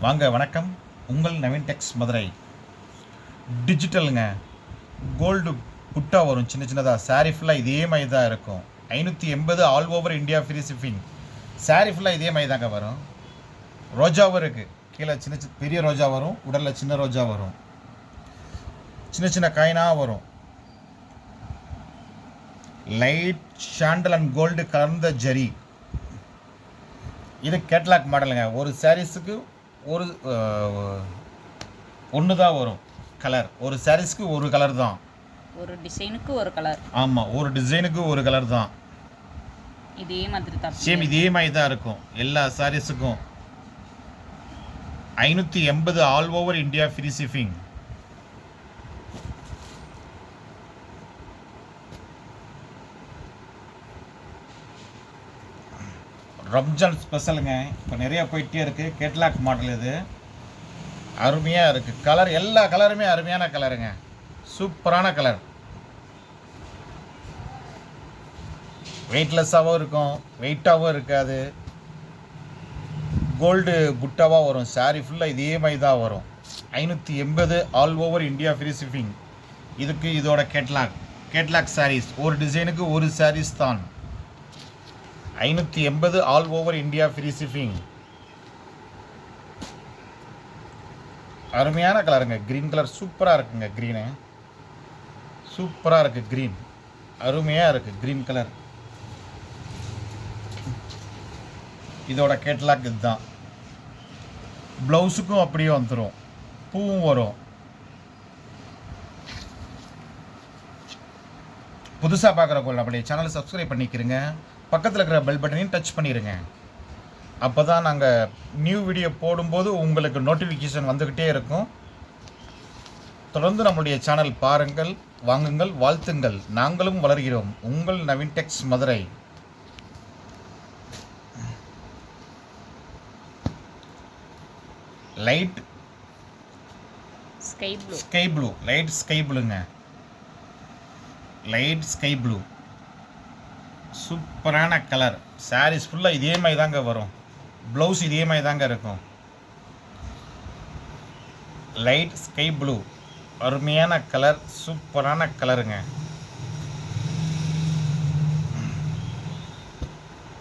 வாங்க வணக்கம். உங்கள் நவீன் டெக்ஸ் மதுரை. டிஜிட்டலுங்க. கோல்டு புட்டா வரும் சின்ன சின்னதாக சாரீ ஃபுல்லாக இதே மாதிரி தான் இருக்கும். ஐநூற்றி எண்பது all over India free shipping sari ஃபுல்லாக இதே மாதிரி தாங்க வரும். ரோஜாவும் இருக்குது கீழே சின்ன சின்ன பெரிய ரோஜா வரும். உடலில் சின்ன ரோஜா வரும். சின்ன சின்ன காயினாக வரும். லைட் ஷாண்டல் அண்ட் கோல்டு கலர்ந்த ஜரி. இது கேட்லாக் மாடலுங்க ஒரு சாரீஸுக்கு ஒரு ஒன்று தான் வரும். கலர் ஒரு சாரீஸ்க்கு ஒரு கலர் தான். ஒரு டிசைனுக்கு ஒரு கலர் ஆமாம் ஒரு டிசைனுக்கு ஒரு கலர் தான். இதே மாதிரி தான். சேம் இதே மாதிரி தான் இருக்கும். எல்லா சாரீஸுக்கும் ஐநூற்றி எண்பது all over India free shipping Ramzan ஸ்பெஷலுங்க இப்போ நிறைய போயிட்டே இருக்குது கேட்லாக் மாடல் இது. அருமையாக இருக்குது கலர் எல்லா கலருமே அருமையான கலருங்க சூப்பரான கலர் வெயிட்லெஸ்ஸாகவும் இருக்கும். வெயிட்டாகவும் இருக்காது. கோல்டு புட்டாவாக வரும். சாரீ ஃபுல்லாக இதே மாதிரி தான் வரும். ஐநூற்றி எண்பது all over India free shipping இதுக்கு இதோட கேட்லாக் கேட்லாக் சாரீஸ் ஒரு டிசைனுக்கு ஒரு சாரீஸ் தான். ஐநூற்றி எண்பது all over India free shipping அருமையான கலருங்க க்ரீன் கலர் சூப்பராக இருக்குங்க க்ரீனு சூப்பராக இருக்குது க்ரீன் அருமையாக இருக்குது க்ரீன் கலர் இதோட கேட்லாக் இதுதான். ப்ளவுஸுக்கும் அப்படியே வந்துடும் பூவும் வரும். புதுசாக பார்க்குறவங்க நம்மளுடைய சேனலை சப்ஸ்கிரைப் பண்ணிக்கிறங்க பக்கத்தில் இருக்கிற பெல் பட்டனையும் டச் பண்ணிடுங்க அப்போ தான் நாங்கள் நியூ வீடியோ போடும்போது உங்களுக்கு நோட்டிஃபிகேஷன் வந்துக்கிட்டே இருக்கும். தொடர்ந்து நம்மளுடைய சேனல் பாருங்கள் வாங்குங்கள் வாழ்த்துங்கள். நாங்களும் வளர்கிறோம். உங்கள் Naveen Tex Madurai. Light sky blue sky blue light sky ப்ளூங்க light sky blue. சூப்பரான கலர். சாரீஸ் ஃபுல்லாக இதே மாதிரி தாங்க வரும். ப்ளவுஸ் இதே மாதிரி தாங்க இருக்கும். Light sky blue. அருமையான கலர். சூப்பரான கலருங்க.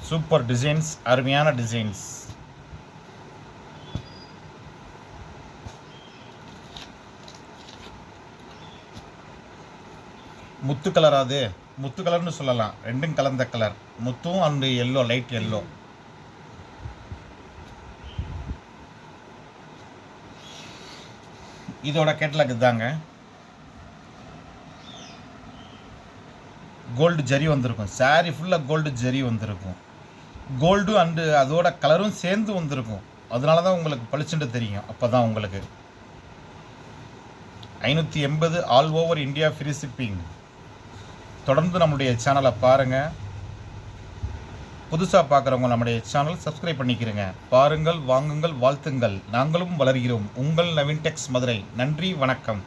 Super designs. அருமையான டிசைன்ஸ். முத்து கலர் அது. முத்து கலர்னு சொல்லலாம். ரெண்டும் கலந்த கலர் முத்தும் அண்டு எல்லோ லைட் எல்லோ இதோட கேட்லாக் இதாங்க கோல்டு ஜரி வந்திருக்கும். சாரி ஃபுல்லாக கோல்டு ஜரி வந்திருக்கும். கோல்டு அண்டு அதோட கலரும் சேர்ந்து வந்திருக்கும். அதனால தான் உங்களுக்கு பளிச்சுட்டு தெரியும். அப்போ தான் உங்களுக்கு. ஐநூற்றி எண்பது all over India free shipping தொடர்ந்து நம்முடைய சேனலை பாருங்கள் புதுசாக பார்க்குறவங்க நம்முடைய சேனல் சப்ஸ்கிரைப் பண்ணிக்கிறேங்க பாருங்கள் வாங்குங்கள் வாழ்த்துங்கள். நாங்களும் வளர்கிறோம். உங்கள் நவீன் டெக்ஸ் மதுரை. நன்றி வணக்கம்.